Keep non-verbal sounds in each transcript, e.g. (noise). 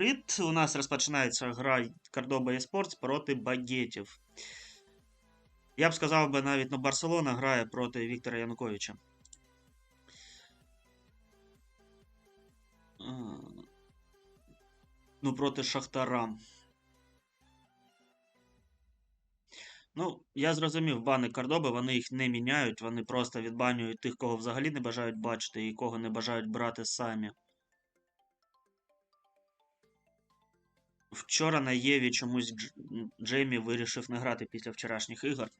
Привіт! У нас розпочинається гра Кордоба eSports проти багетів. Я б сказав би навіть, ну, Барселона грає проти Віктора Януковича. Ну, проти Шахтара. Ну, я зрозумів, бани Кордоби, вони їх не міняють, вони просто відбанюють тих, кого взагалі не бажають бачити, і кого не бажають брати самі. Вчора на Єві чомусь Дж... Джеймі вирішив не грати після вчорашніх ігор.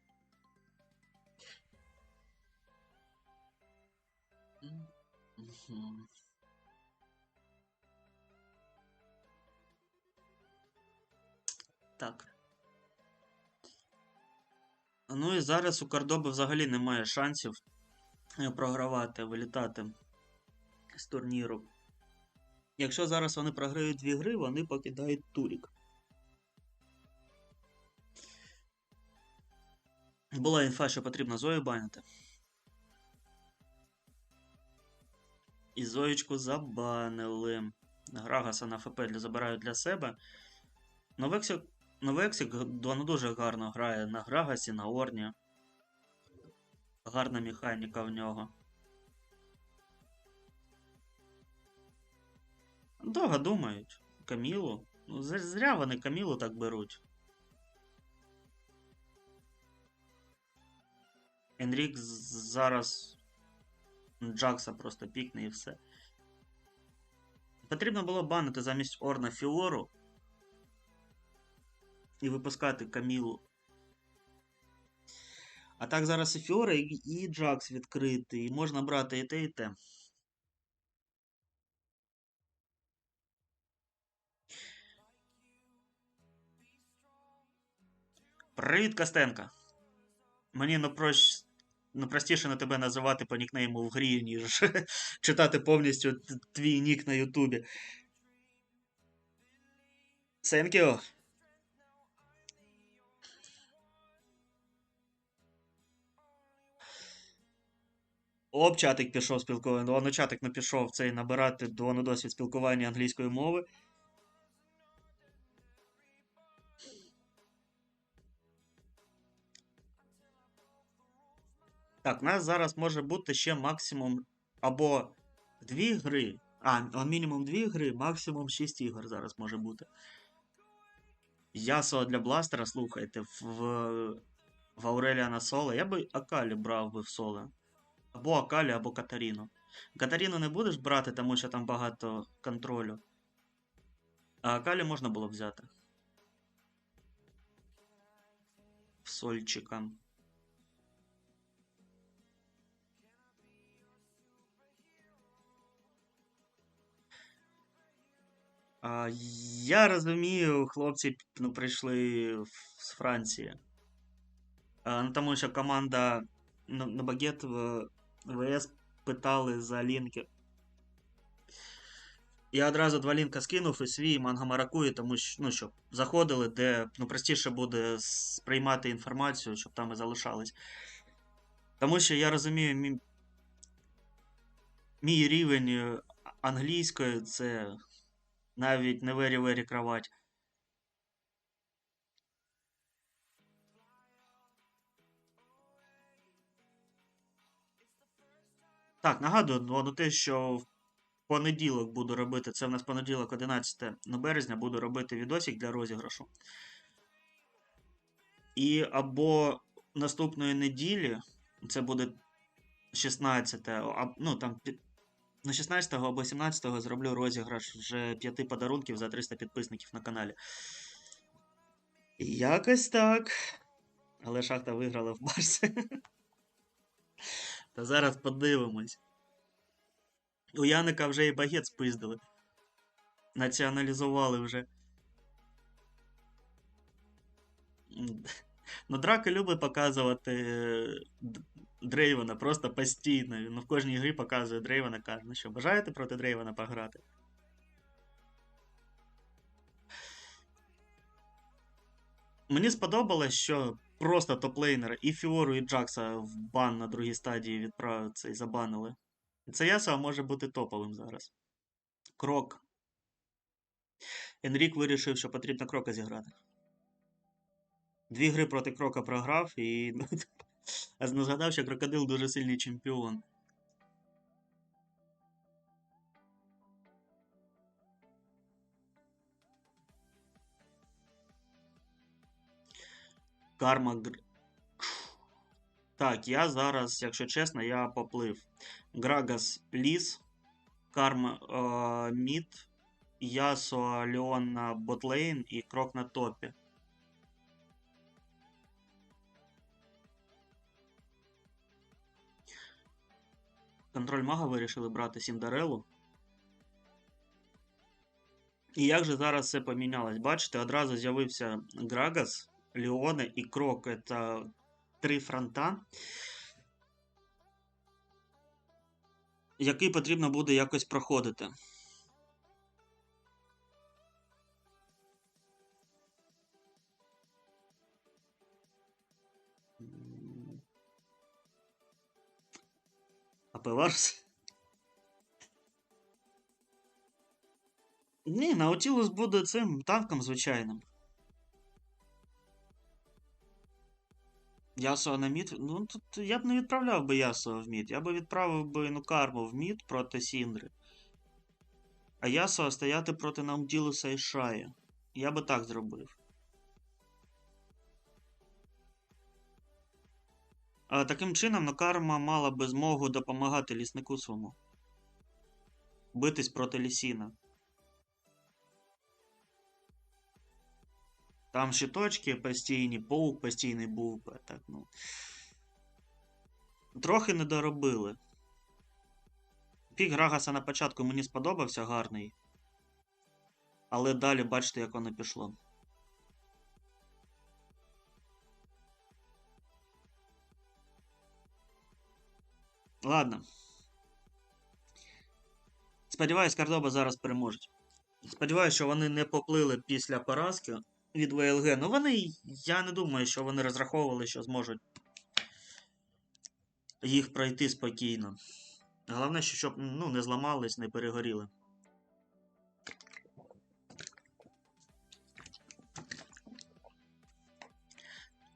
Так. Ну і зараз у Кордоби взагалі немає шансів е, програвати, вилітати з турніру. Якщо зараз вони програють дві гри, вони покидають Турік. Була інфа, що потрібно Зою банити. І Зоєчку забанили. Грагаса на ФП забирають для себе. Новексік, Новексік воно дуже гарно грає на Грагасі, на Орні. Гарна механіка в нього. Довго думають. Камілу. Ну, зря вони Камілу так беруть. Енрік зараз Джакса просто пікне і все. Потрібно було банити замість Орна Фіору і випускати Камілу. А так зараз і Фіора, і, і Джакс відкритий, і можна брати і те, і те. Привіт, Костенко. Мені напрощ... ну, простіше на тебе називати по нікнейму в грі, ніж (laughs) читати повністю твій нік на Ютубі. You. Оп, чатик пішов спілкування. Воно чатик не пішов цей набирати до досвід спілкування англійської мови. Так, у нас зараз може бути ще максимум або дві гри. А, мінімум дві гри, максимум 6 ігор зараз може бути. Ясо для бластера, слухайте, в, в Ауреліана Соло. Я би Акалі брав би в соло. Або Акалі, або Катаріну. Катаріну не будеш брати, тому що там багато контролю. А Акалі можна було взяти. В Сольчика. А, я розумію, хлопці ну, прийшли з Франції. А, ну, тому що команда на, на багет в ВС питали за лінки. Я одразу два лінка скинув і свій Мангамаракуї, тому що, ну, щоб заходили, де ну, простіше буде сприймати інформацію, щоб там і залишались. Тому що я розумію, мій, мій рівень е, англійської це навіть не very very кровать. Так, нагадую, ну, ну, те, що в понеділок буду робити, це в нас понеділок 11 березня, буду робити відосик для розіграшу. І або наступної неділі, це буде 16, а, ну там на 16 або 17 зроблю розіграш вже п'яти подарунків за 300 підписників на каналі. Якось так. Але шахта виграла в Барсі. (laughs) Та зараз подивимось. У Яника вже і багет спиздили. Націоналізували вже. (laughs) Ну, Драка любить показувати е, Дрейвена просто постійно. Він в кожній грі показує Дрейвена, каже, ну що, бажаєте проти Дрейвена пограти? Мені сподобалось, що просто топлейнера і Фіору, і Джакса в бан на другій стадії відправили і забанили. І це Ясо може бути топовим зараз. Крок. Енрік вирішив, що потрібно крока зіграти. Дві гри проти крока програв і (laughs) не згадав, що крокодил дуже сильний чемпіон. Карма гр... Так, я зараз, якщо чесно, я поплив. Грагас ліс, Карма е, мід, Ясо Леон на ботлейн і крок на топі. Контроль мага вирішили брати Сіндарелу. І як же зараз все помінялось? Бачите, одразу з'явився Грагас, Ліоне і Крок. Це три фронта, який потрібно буде якось проходити. Певарс? Ні, Наутілус буде цим танком звичайним. Ясо на мід. Ну, тут я б не відправляв би Ясо в мід. Я би відправив би ну, карму в мід проти Сіндри. А Ясо стояти проти Наутілуса і Шая. Я би так зробив. Таким чином, ну, карма мала би змогу допомагати ліснику своєму. Битись проти Лісіна. Там щиточки постійні, паук постійний був би, так, ну. Трохи не доробили. Пік Грагаса на початку мені сподобався гарний. Але далі бачите, як воно пішло. Ладно. Сподіваюсь, Кардоба зараз переможуть. Сподіваюсь, що вони не поплили після поразки від ВЛГ. Ну вони. Я не думаю, що вони розраховували, що зможуть їх пройти спокійно. Головне, щоб ну, не зламались, не перегоріли.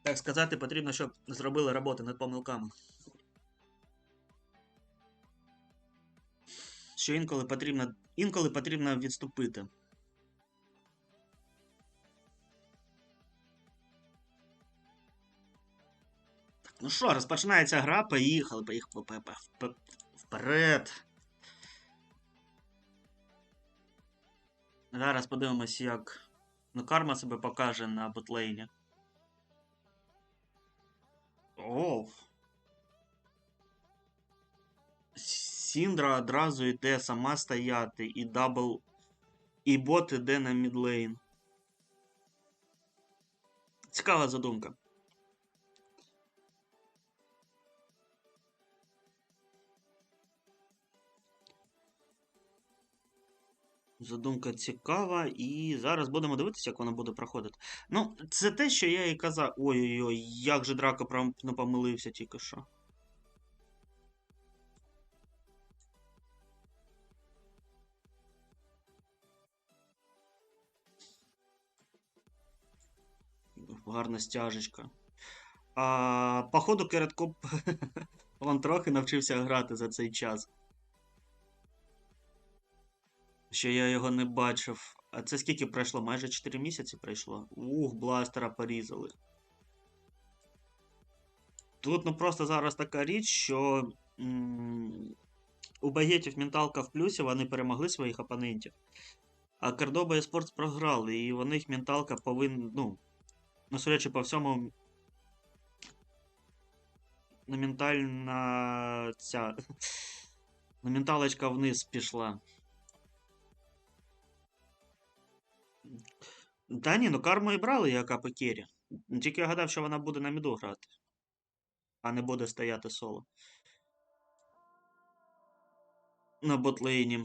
Так сказати, потрібно, щоб зробили роботи над помилками. Що інколи потрібно, інколи потрібно відступити. Ну що, розпочинається гра, поїхали, поїхали вперед. Зараз подивимось, як ну, карма себе покаже на ботлейні. Оу. Сіндра одразу йде сама стояти, і дабл. І бот іде на мідлейн. Цікава задумка. Задумка цікава, і зараз будемо дивитися, як вона буде проходити. Ну, це те, що я і казав. Ой-ой-ой, як же драка прям не помилився тільки що. Гарна стяжечка. А, Походу, Кереткоп він (laughs) трохи навчився грати за цей час що я його не бачив. А це скільки пройшло? Майже 4 місяці пройшло. Ух, бластера порізали. Тут ну просто зараз така річ, що м у багетів менталка в плюсі вони перемогли своїх опонентів. А Кордоба і Спортс програли, і у них менталка повинна. Ну, ну, судячи по всьому. Ну, ментальна ця. Ну, менталочка вниз пішла. Та ні, ну карму і брали як Апекері. Тільки я гадав, що вона буде на міду грати, а не буде стояти соло. На ботлейні.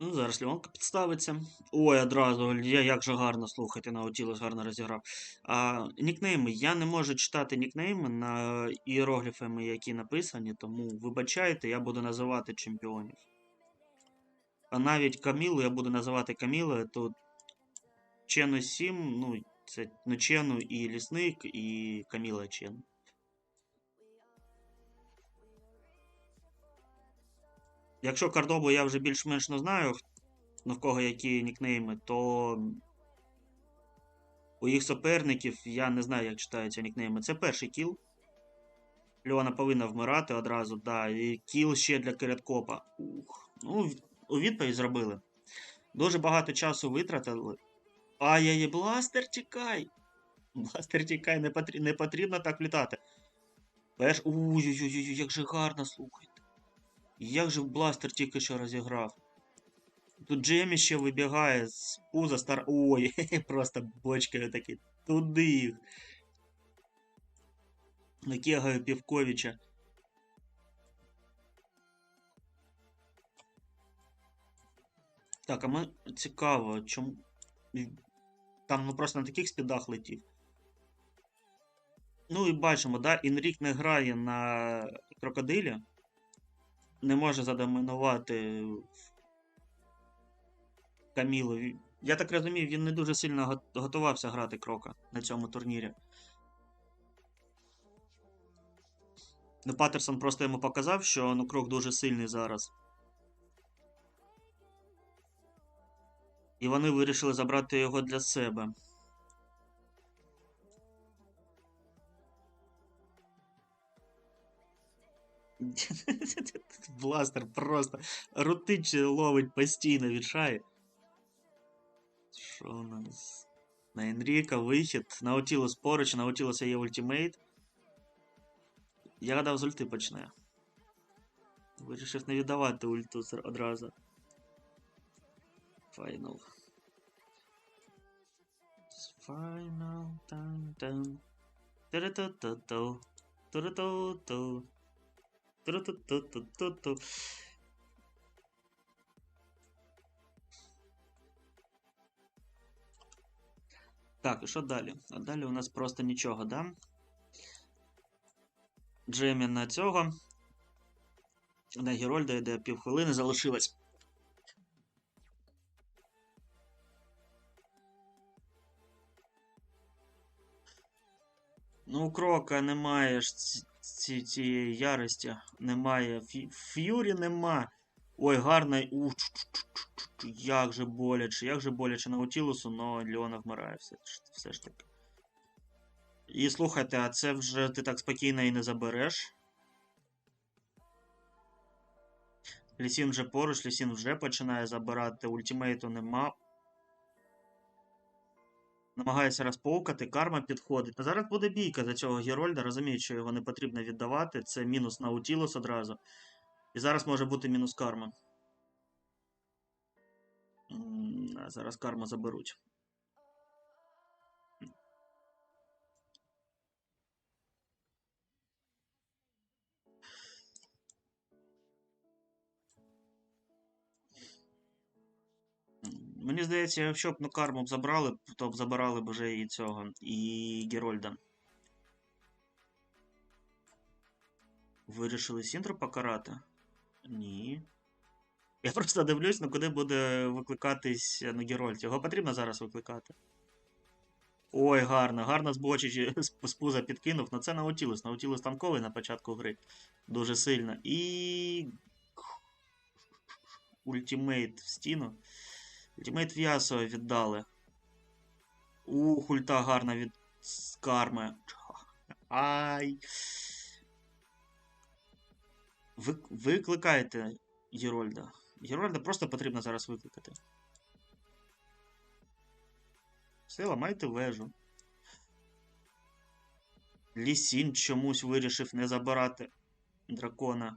Ну, зараз Леонка підставиться. Ой, одразу, я як же гарно слухайте, Наутілус гарно розіграв. А, нікнейми. Я не можу читати нікнейми на іерогліфами, які написані, тому вибачайте, я буду називати чемпіонів. А навіть Камілу я буду називати Камілою, то Чену 7, ну, це ну, Чену і Лісник, і Каміла Чен. Якщо Кардобу я вже більш-менш не знаю, ну в кого які нікнейми, то у їх суперників я не знаю, як читаються нікнейми. Це перший кіл. Льона повинна вмирати одразу, да. І кіл ще для Кереткопа. Ух. Ну, у відповідь зробили. Дуже багато часу витратили. Ай-яй, бластер, тікай! Бластер тікай, не, потрі... не потрібно так літати. Перш. Ой-ой-ой, як же гарно, слухайте. Як же бластер тільки що розіграв. Тут Джемі ще вибігає з пуза стар. Ой, (laughs) просто бочкою такі. Туди їх. Накегаю Півковича. Так, а ми цікаво, чому. Там ну просто на таких спідах летів. Ну і бачимо, да, Інрік не грає на крокодилі. Не може задомінувати Камілові. Я так розумію, він не дуже сильно готувався грати крока на цьому турнірі. Ну, Паттерсон просто йому показав, що ну, крок дуже сильний зараз. І вони вирішили забрати його для себе. (laughs) Бластер просто рутич ловить постійно від шаї. Що у нас? На Енріка вихід. Наутілус поруч, Наутілуса є ультимейт. Я гадав з ульти почне. Вирішив не віддавати ульту зр- одразу. Файнал. Файнал. Тан-тан. Ту-ру-ту-ту-ту. Ту-ру-ту-ту. Ту-ру-ту-ту-ту-ту-ту. Так, і що далі? А далі у нас просто нічого, да? Джемі на цього. На Герольда йде півхвилини залишилось. Ну, у Крока немає ж ці- ці- цієї ярості. Немає. Ф'юрі нема. Ой, гарний. У, чу-чу-чу-чу-чу. Як же боляче, як же боляче Наутілусу, но Леона вмирає все, все ж таки. І слухайте, а це вже ти так спокійно і не забереш. Лісін вже поруч, Лісін вже починає забирати, ультимейту нема. Намагається розпоукати, карма підходить. Та зараз буде бійка за цього Герольда, розуміють, що його не потрібно віддавати. Це мінус Наутілус одразу. І зараз може бути мінус карма. Зараз карму заберуть. Мені здається, якщо б ну, карму б забрали, то б забирали б вже і цього, і Герольда. Вирішили Сінтру покарати? Ні. Я просто дивлюсь, ну куди буде викликатись ну, Герольд. Його потрібно зараз викликати. Ой, гарно, гарно з з пуза підкинув. Ну це Наутілус. Наутілус танковий на початку гри. Дуже сильно. І. Ультимейт в стіну. Ультимейт в Ясо віддали. Ух, ульта гарна від карми. Ай. Ви, викликайте Герольда. Герольда просто потрібно зараз викликати. Все, ламайте вежу. Лісін чомусь вирішив не забирати дракона.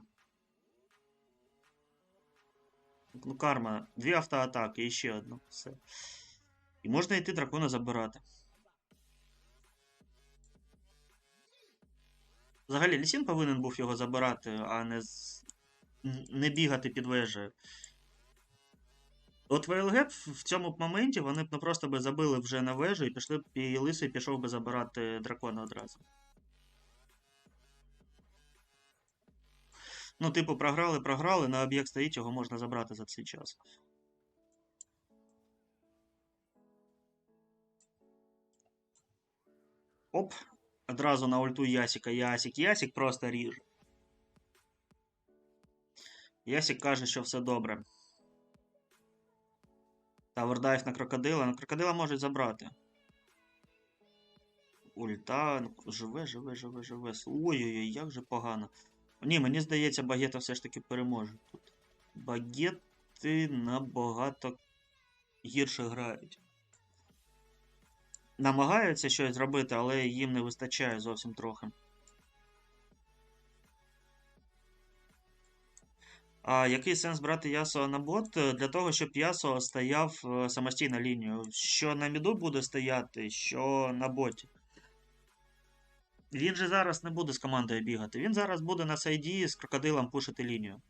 Ну, карма. Дві автоатаки і ще одну. Все. І можна йти дракона забирати. Взагалі, Лісін повинен був його забирати, а не не бігати під вежею. От ВЛГ в цьому б моменті вони б ну, просто би забили вже на вежу і пішли б, і лисий пішов би забирати дракона одразу. Ну, типу, програли, програли, на об'єкт стоїть, його можна забрати за цей час. Оп, одразу на ульту Ясіка. Ясік. Ясік просто ріже. Ясік каже, що все добре. Тавердайв на крокодила. На крокодила можуть забрати. Ульта. ну, Живе, живе, живе, живе. Ой-ой-ой, як же погано. Ні, мені здається, багета все ж таки переможе тут. Багети набагато гірше грають. Намагаються щось зробити, але їм не вистачає зовсім трохи. А який сенс брати Ясо на бот? Для того, щоб Ясо стояв е, самостійно лінію. Що на міду буде стояти, що на боті. Він же зараз не буде з командою бігати. Він зараз буде на сайді з крокодилом пушити лінію.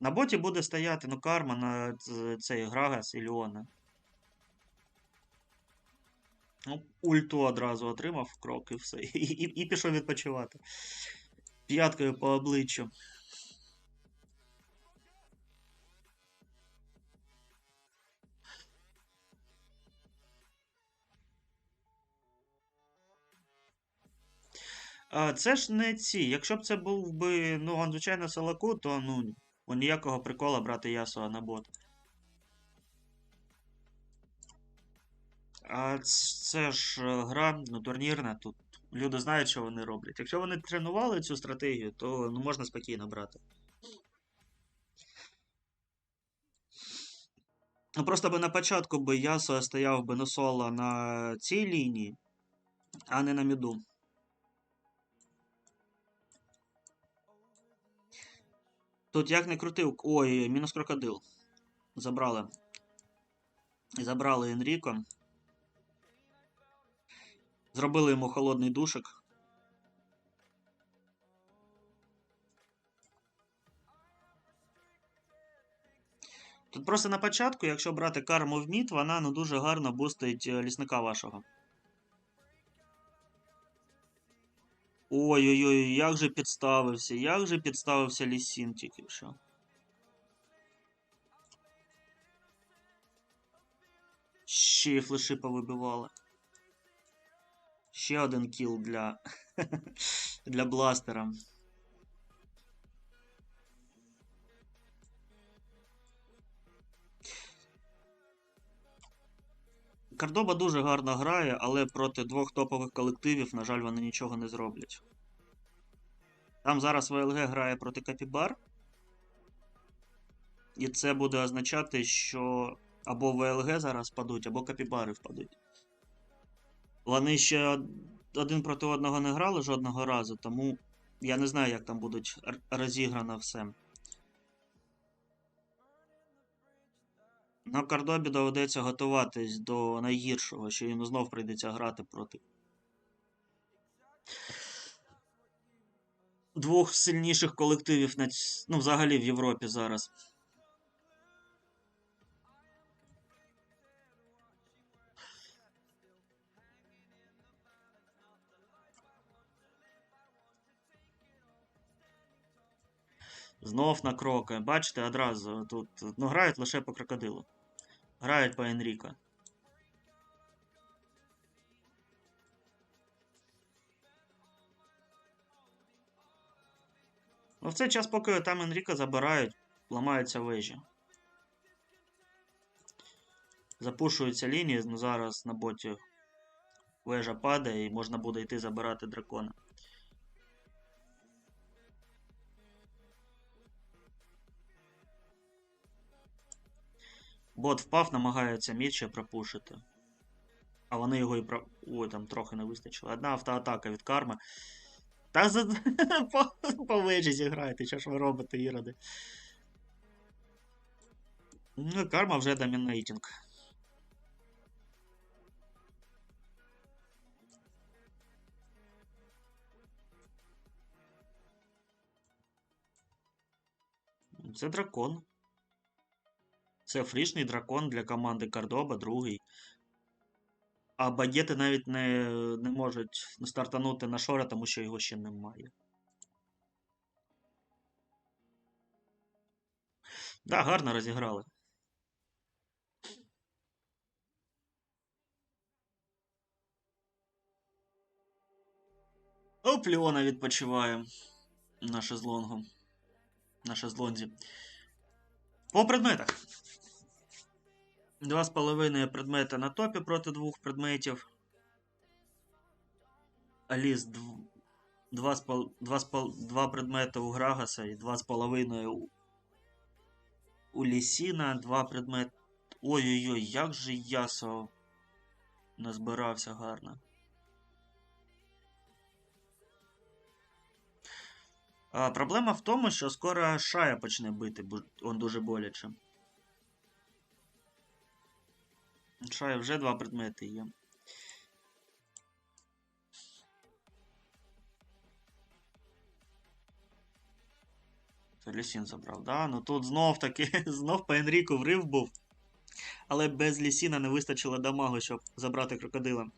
На боті буде стояти, ну, карма на цей Грагас і Ліона. Ну, ульту одразу отримав крок і все. (laughs) І, і, і пішов відпочивати. П'яткою по обличчю. Це ж не ці. Якщо б це був би, ну, звичайно, Салаку, то ну, ніякого прикола брати Ясуа на бот. А це ж е, гра, ну, турнірна, тут люди знають, що вони роблять. Якщо вони тренували цю стратегію, то ну, можна спокійно брати. Ну, просто би на початку би Ясуа стояв би на соло на цій лінії, а не на міду. Тут як не крутив. Ой, мінус крокодил. Забрали. Забрали Енріко. Зробили йому холодний душик. Тут просто на початку, якщо брати карму в мід, вона ну, дуже гарно бустить е, лісника вашого. Ой-ой-ой, як же підставився, як же підставився Лісін тільки що. Ще й флеши повибивали. Ще один кіл для. (laughs) для бластера. Кардоба дуже гарно грає, але проти двох топових колективів, на жаль, вони нічого не зроблять. Там зараз ВЛГ грає проти Капібар. І це буде означати, що або ВЛГ зараз падуть, або Капібари впадуть. Вони ще один проти одного не грали жодного разу, тому я не знаю, як там будуть розіграно все. На Кардобі доведеться готуватись до найгіршого, що йому знов прийдеться грати проти двох сильніших колективів на ну, взагалі в Європі зараз. Знов на кроки. Бачите, одразу тут ну, грають лише по крокодилу. Грають по Енріко. Ну, в цей час, поки там Енріка забирають, ламаються вежі. Запушуються лінії, ну зараз на боті вежа падає і можна буде йти забирати дракона. Бот впав, намагається мід пропушити. А вони його і про. Ой, там трохи не вистачило. Одна автоатака від карми. Та за... (laughs) по вежі зіграйте, що ж ви робите, іроди. Ну, карма вже домінейтінг. Це дракон. Це фрішний дракон для команди Кардоба, другий. А багети навіть не, не можуть стартанути на шора, тому що його ще немає. Да, гарно розіграли. Оп, Леона відпочиває на шезлонгу. На шезлонзі. По предметах. Два з половиною предмета на топі проти двох предметів. Аліс два, два, два предмети у Грагаса і два з половиною у, у Лісіна. Два предмети. Ой-ой-ой, як же Ясо назбирався гарно. А, проблема в тому, що скоро Шая почне бити, он дуже боляче. Шая вже два предмети є. Це Лісін забрав, да? Ну тут знов таки, (laughs) знов по Енріку врив був. Але без Лісіна не вистачило дамагу, щоб забрати крокодила.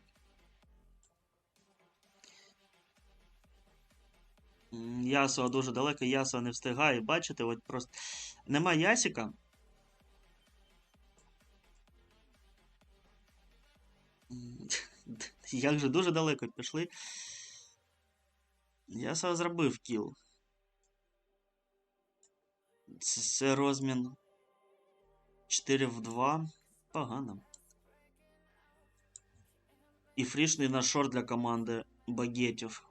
Ясо дуже далеко, Ясо не встигає. Бачите, от просто нема Ясіка. Як же дуже далеко пішли. Ясо зробив кіл. Це, це розмін 4 в 2. Погано. І фрішний на шорт для команди багетів.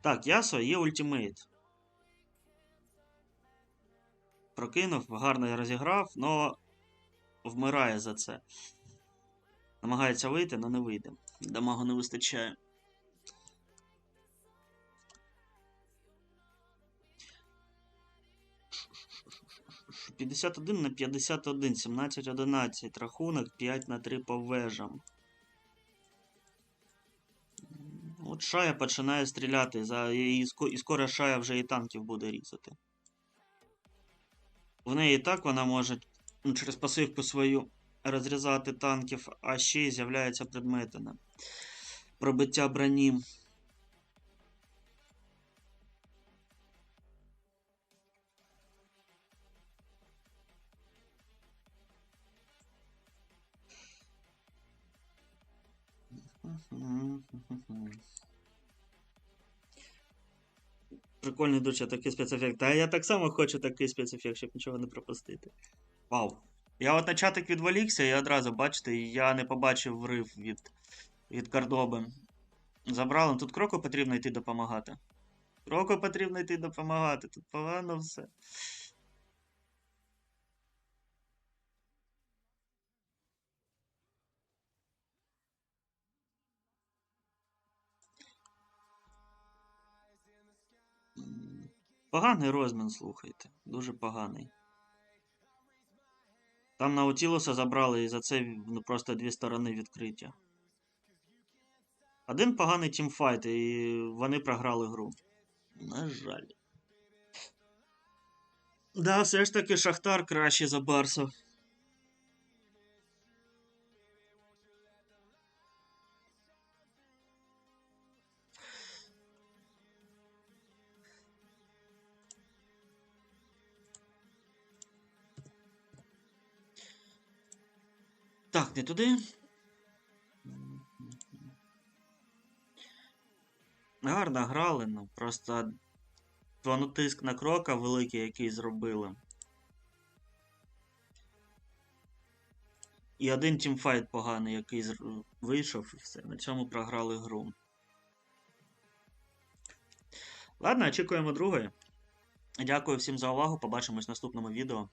Так, Ясо є ультимейт. Прокинув, гарно розіграв, но вмирає за це. Намагається вийти, але не вийде. Дамагу не вистачає. Ш- 51 на 51, 17-11. Рахунок 5 на 3 по вежам. От Шая починає стріляти, за... і скоро Шая вже і танків буде різати. В неї і так вона може ну, через пасивку свою розрізати танків, а ще й з'являються предмети на пробиття броні. Прикольний дуже такий спецефект. Та я так само хочу такий спецефект, щоб нічого не пропустити. Вау. Я от на відволікся і одразу, бачите, я не побачив врив від, від Кардоби. Забрали. Тут кроку потрібно йти допомагати. Кроку потрібно йти допомагати. Тут погано все. Поганий розмін, слухайте. Дуже поганий. Там Наутілуса забрали і за це ну, просто дві сторони відкриття. Один поганий тімфайт, і вони програли гру. На жаль. Да, все ж таки Шахтар краще за Барса. Так, не туди. Гарно грали, ну просто тиск на крока великий, який зробили. І один тімфайт поганий, який вийшов, і все. На цьому програли гру. Ладно, очікуємо другої. Дякую всім за увагу. Побачимось в наступному відео.